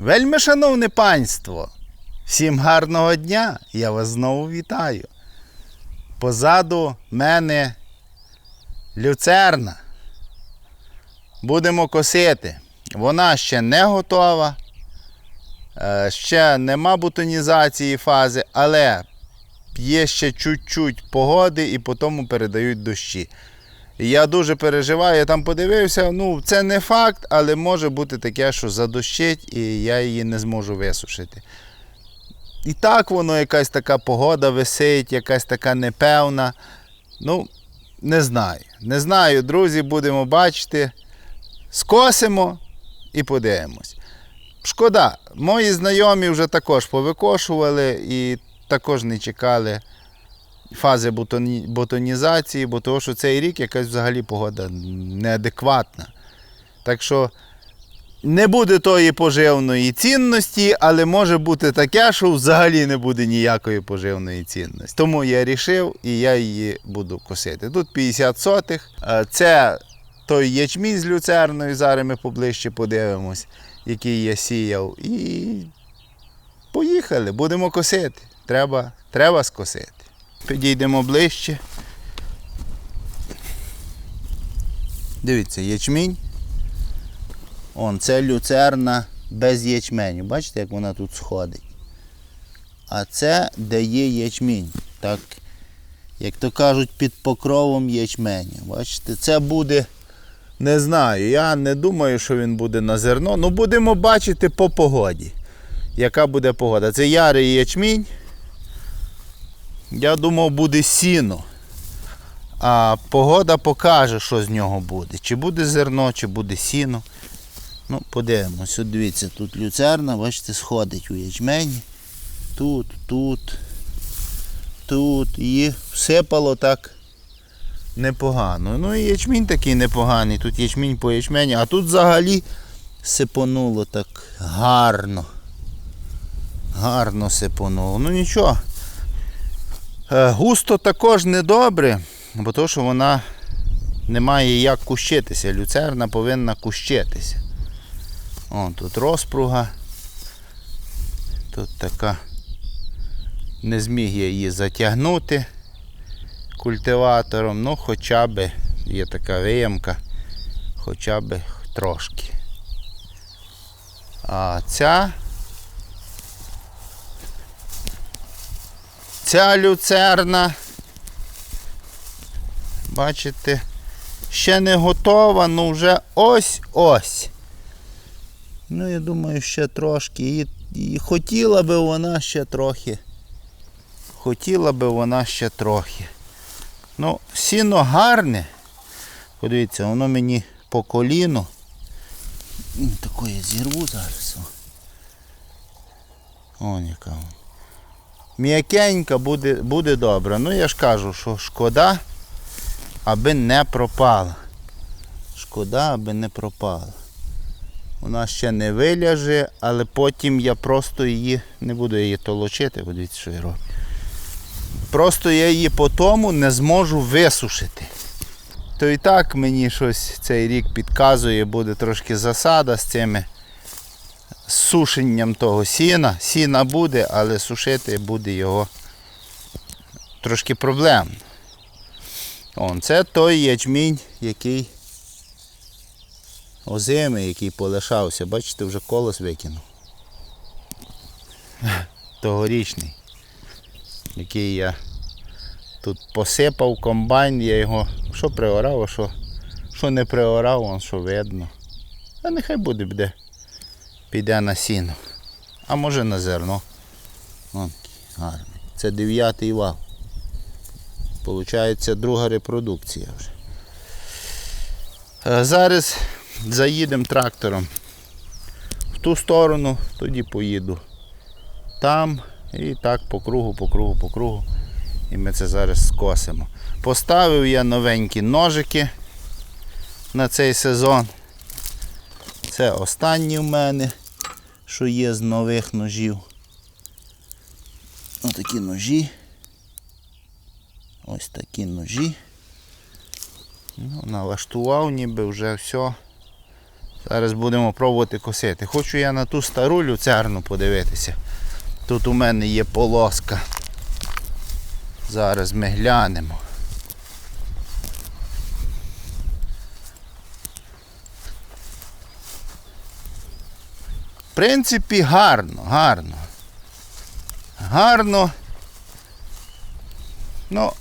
Вельми шановне панство, всім гарного дня, я вас знову вітаю. Позаду мене люцерна. Будемо косити. Вона ще не готова, е, ще нема бутонізації фази, але є ще чуть-чуть погоди і по тому передають дощі. Я дуже переживаю, я там подивився, ну це не факт, але може бути таке, що задощить і я її не зможу висушити. І так воно якась така погода висить, якась така непевна. Ну, не знаю. Не знаю, друзі, будемо бачити. Скосимо і подивимось. Шкода, мої знайомі вже також повикошували і також не чекали фази бутоні- бутонізації, бо того, що цей рік якась взагалі погода неадекватна. Так що не буде тої поживної цінності, але може бути таке, що взагалі не буде ніякої поживної цінності. Тому я вирішив і я її буду косити. Тут 50 сотих. Е, Це той ячмінь з люцерною. Зараз ми поближче подивимось, який я сіяв. І поїхали, будемо косити. Треба, треба скосити. Підійдемо ближче. Дивіться, ячмінь. Он, це люцерна без ячменю. Бачите, як вона тут сходить. А це де є ячмінь. Так, як то кажуть, під покровом ячменю. Бачите, це буде. Не знаю, я не думаю, що він буде на зерно. Ну будемо бачити по погоді. Яка буде погода. Це ярий ячмінь. Я думав, буде сіно. А погода покаже, що з нього буде. Чи буде зерно, чи буде сіно. Ну, подивимось. От дивіться, тут люцерна, бачите, сходить у ячмені. Тут, тут, тут. І всипало так непогано. Ну і ячмінь такий непоганий. Тут ячмінь по ячмені, а тут взагалі сипонуло так гарно. Гарно сипонуло. Ну нічого. Е, Густо також недобре, бо то, що вона не має як кущитися. Люцерна повинна кущитися. О, тут розпруга. Тут така. Не зміг я її затягнути культиватором, ну хоча б є така виямка, хоча б трошки. А ця Ця люцерна, бачите, ще не готова, ну вже ось-ось. Ну, я думаю, ще трошки. І, і хотіла би вона ще трохи. Хотіла би вона ще трохи. Ну, сіно гарне. Подивіться, воно мені по коліну. М, Такое зірву зараз. О, яка вона. М'якенька буде, буде добре. Ну я ж кажу, що шкода, аби не пропала. Шкода, аби не пропала. Вона ще не виляже, але потім я просто її, не буду її толочити, бо дивіться, що я роблю. Просто я її по тому не зможу висушити. То і так мені щось цей рік підказує, буде трошки засада з цими з сушенням того сіна. Сіна буде, але сушити буде його трошки проблемно. Он, це той ячмінь, який озимий, який полишався. Бачите, вже колос викинув. Тогорічний, який я тут посипав комбайн, я його що приорав, а що, що не приорав, он що видно. А нехай буде буде піде на сіно. А може на зерно. Вон гарний. Це дев'ятий вал. Получається друга репродукція вже. Е, Зараз заїдемо трактором в ту сторону, тоді поїду там і так по кругу, по кругу, по кругу. І ми це зараз скосимо. Поставив я новенькі ножики на цей сезон. Це останні в мене, що є з нових ножів. Ось такі ножі. Ось такі ножі. Ну, налаштував ніби вже все. Зараз будемо пробувати косити. Хочу я на ту стару люцерну подивитися. Тут у мене є полоска. Зараз ми глянемо. Принципі, гарно, гарно. Гарно. Ну.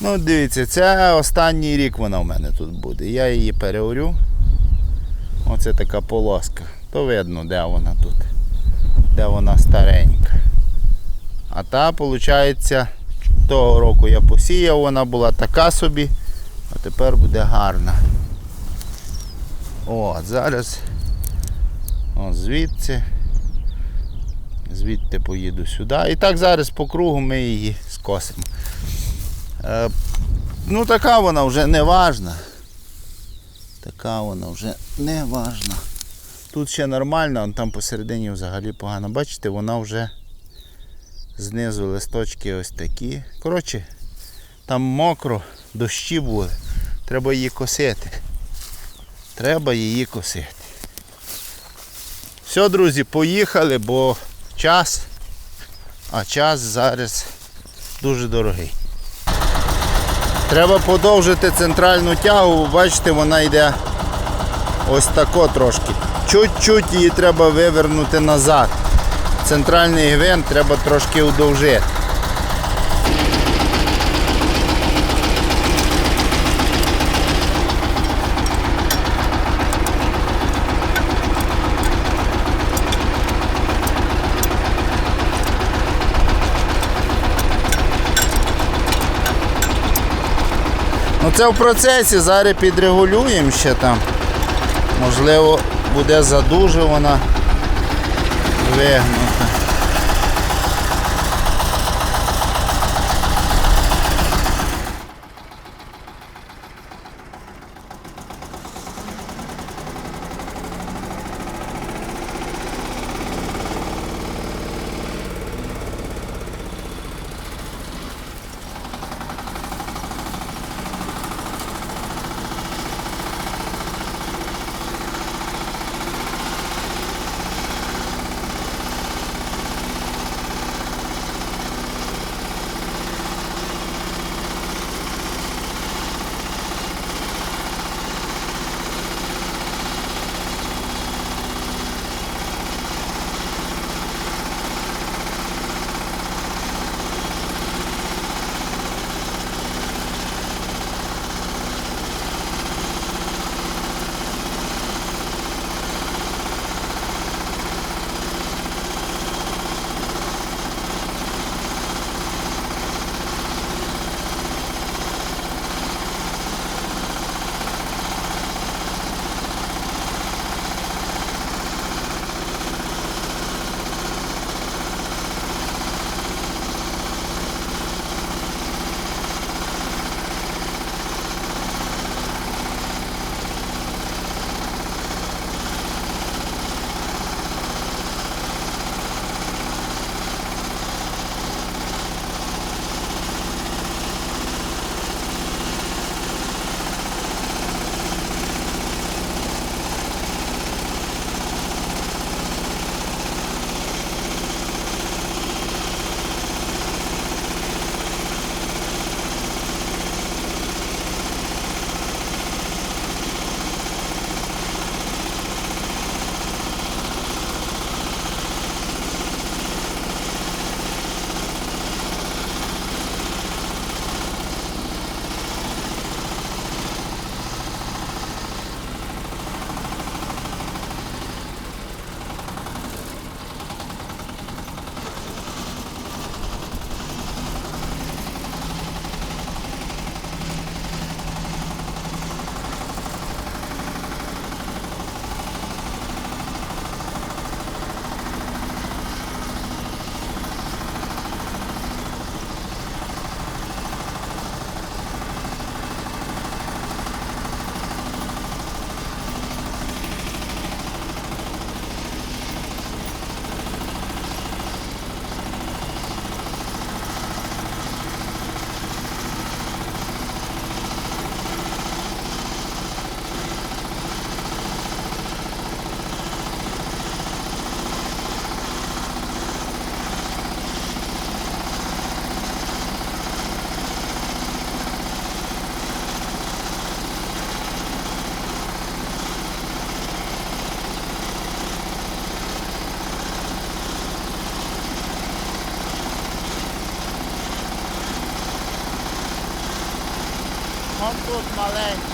Ну, дивіться, це останній рік вона в мене тут буде. Я її переорю. Оце така полоска. То видно, де вона тут. Де вона старенька. А та, виходить, того року я посіяв, вона була така собі, а тепер буде гарна. О, зараз о, звідси. Звідти поїду сюди. І так зараз по кругу ми її скосимо. Е, ну така вона вже не важна. Така вона вже не важна. Тут ще нормально, а там посередині взагалі погано. Бачите, вона вже знизу листочки ось такі. Коротше, там мокро, дощі були. Треба її косити. Треба її косити. Все, друзі, поїхали, бо час, а час зараз дуже дорогий. Треба подовжити центральну тягу, бачите, вона йде ось тако трошки. Чуть-чуть її треба вивернути назад. Центральний гвинт треба трошки удовжити. Ну це в процесі, зараз підрегулюємо ще там. Можливо, буде задуже вона inverno. Тут маленька.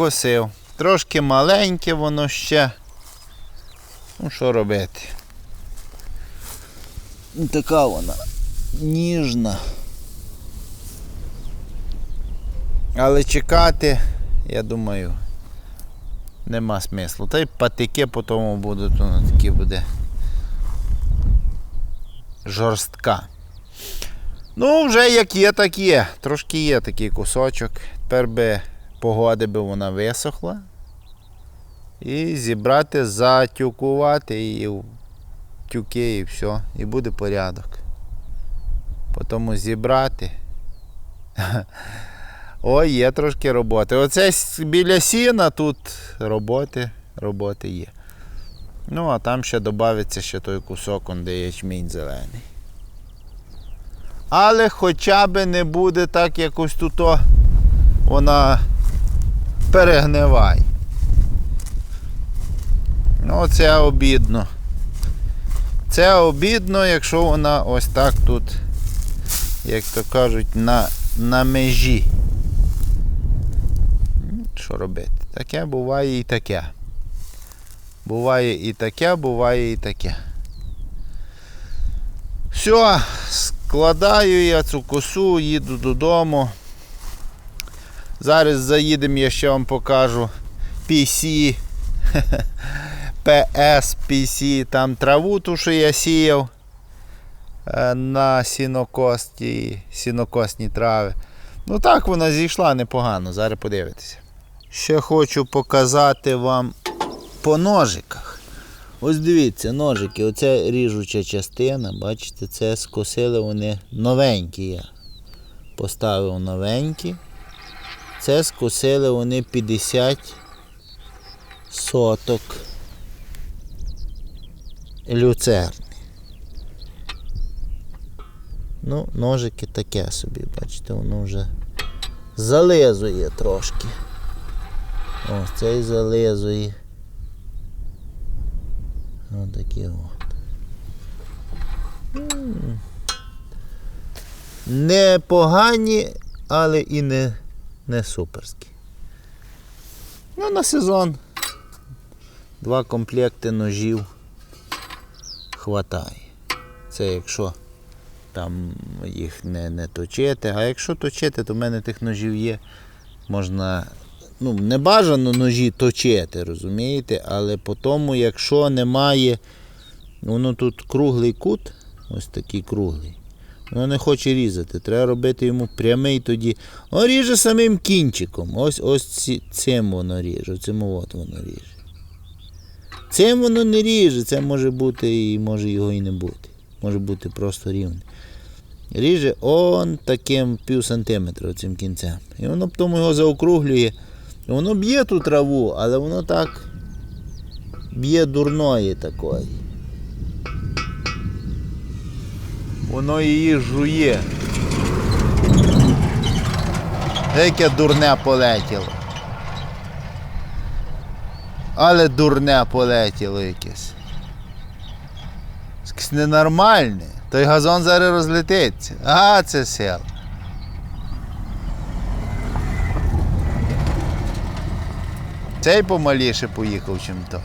Викосив. Трошки маленьке воно ще. Ну, що робити? Ну, Така вона ніжна. Але чекати, я думаю, нема смислу. Та й патики по тому будуть, воно такі буде жорстка. Ну, вже як є, так є. Трошки є такий кусочок. Тепер би погоди би вона висохла. І зібрати, затюкувати її в тюки і все. І буде порядок. Потім зібрати. Ой, є трошки роботи. Оце біля сіна тут роботи, роботи є. Ну, а там ще додається ще той кусок, де ячмінь зелений. Але хоча б не буде так якось тут вона перегниває. Ну, це обідно. Це обідно, якщо вона ось так тут, як то кажуть, на, на межі. Що робити? Таке буває і таке. Буває і таке, буває і таке. Все, складаю я цю косу, їду додому. Зараз заїдемо, я ще вам покажу PC. PS, PC, там траву ту, що я сіяв е, на сінокості, сінокосні трави. Ну так вона зійшла непогано, зараз подивитися. Ще хочу показати вам по ножиках. Ось дивіться, ножики, оце ріжуча частина, бачите, це скосили вони новенькі я. Поставив новенькі. Це скосили вони 50 соток люцерни. Ну, ножики таке собі, бачите, воно вже зализує трошки. Ось цей зализує. Ось такі от. М. Не погані, але і не, не суперські. Ну, на сезон. Два комплекти ножів хватає. Це якщо там їх не, не точити. А якщо точити, то в мене тих ножів є. Можна. Ну, не бажано ножі точити, розумієте? Але по тому, якщо немає, воно тут круглий кут, ось такий круглий. Воно не хоче різати. Треба робити йому прямий тоді. Воно ріже самим кінчиком. Ось ось цим воно ріже. Цим от воно ріже. Цим воно не ріже, це може бути і може його і не бути. Може бути просто рівне. Ріже он таким пів сантиметра цим кінцем. І воно потім його заокруглює. І воно б'є ту траву, але воно так б'є дурної такої. Воно її жує. Яке дурне полетіло. Але дурне полетіло якесь. Якесь ненормальне. Той газон зараз розлетиться. А, це сила. Цей помаліше поїхав, чим той.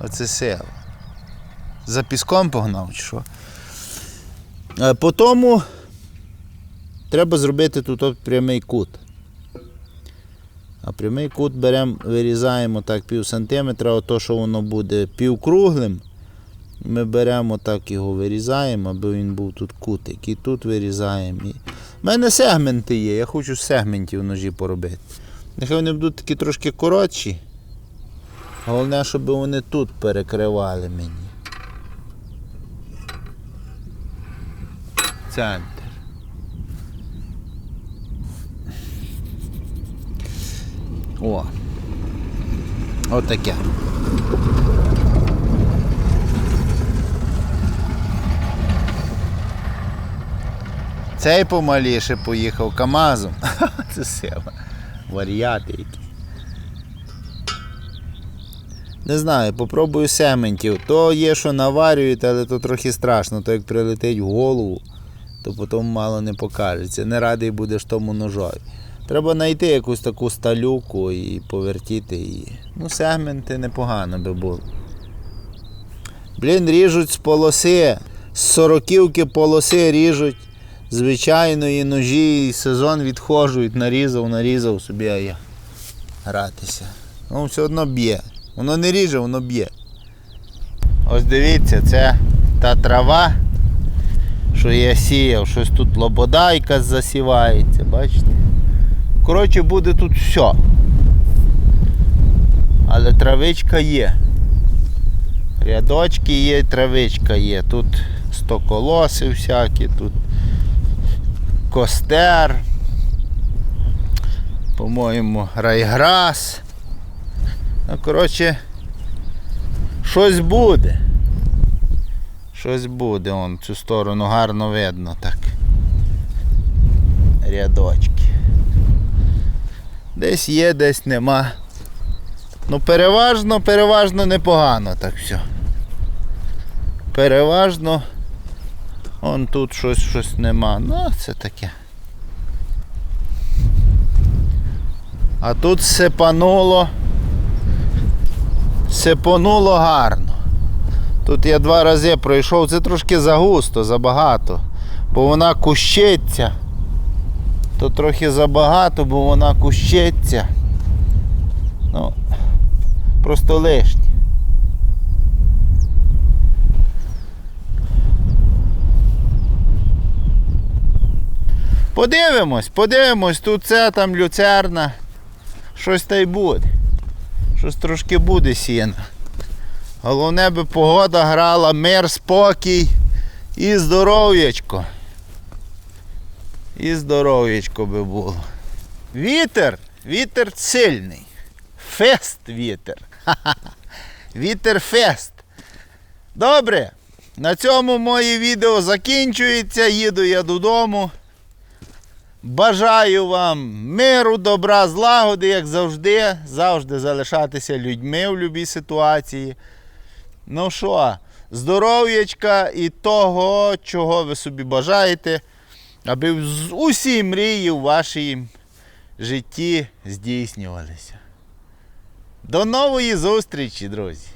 Оце сила. За піском погнав, чи що? Е, По тому треба зробити тут от прямий кут. А прямий кут беремо, вирізаємо так пів сантиметра, ото що воно буде півкруглим. Ми беремо так його вирізаємо, аби він був тут кутик. І тут вирізаємо. У мене сегменти є, я хочу сегментів ножі поробити. Нехай вони будуть такі трошки коротші. Головне, щоб вони тут перекривали мені. Центр. О. Отаке. Цей помаліше поїхав КАМАЗом. Це сила. Варіати які. Не знаю, попробую сементів. То є, що наварюють, але то трохи страшно, то як прилетить в голову, то потім мало не покажеться. Не радий будеш тому ножові. Треба знайти якусь таку сталюку і повертіти її. Ну, сегменти непогано би було. Блін, ріжуть з полоси. З сороківки полоси ріжуть звичайної ножі і сезон відходжують, нарізав, нарізав собі, а я гратися. Ну, все одно б'є. Воно не ріже, воно б'є. Ось дивіться, це та трава, що я сіяв, щось тут лободайка засівається, бачите? Коротше, буде тут все. Але травичка є. Рядочки є, травичка є. Тут стоколоси всякі, тут костер. По-моєму, райграс. Ну, коротше, щось буде. Щось буде, он цю сторону гарно видно так. Рядочки. Десь є, десь нема. Ну, переважно, переважно непогано так все. Переважно. Он тут щось щось нема. Ну, це таке. А тут сипануло. Сипануло гарно. Тут я два рази пройшов, це трошки загусто, забагато. Бо вона кущиться. То трохи забагато, бо вона кущиться. Ну, просто лишнє. Подивимось, подивимось, тут це там люцерна. Щось та й буде. Щось трошки буде сіна. Головне би погода грала, мир, спокій і здоров'ячко. І здоров'ячко би було. Вітер, вітер сильний. Фест вітер. Вітер фест. Добре. На цьому моє відео закінчується. Їду я додому. Бажаю вам миру, добра, злагоди, як завжди. Завжди залишатися людьми в будь-якій ситуації. Ну що, здоров'ячка і того, чого ви собі бажаєте, аби усі мрії в вашій житті здійснювалися. До нової зустрічі, друзі!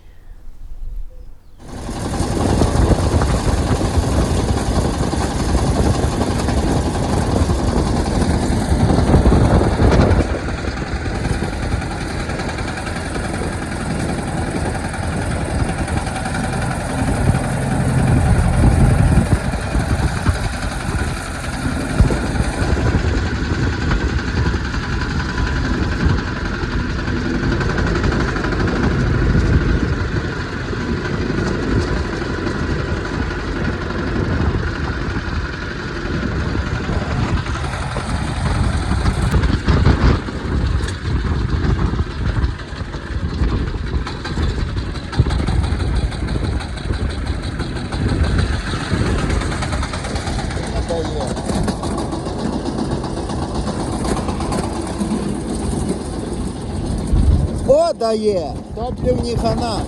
О, дає! Топлівні хана.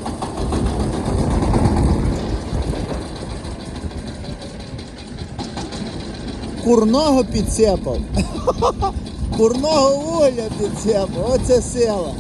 Курного підсипав. Курного вугля підсипав. Оце сила.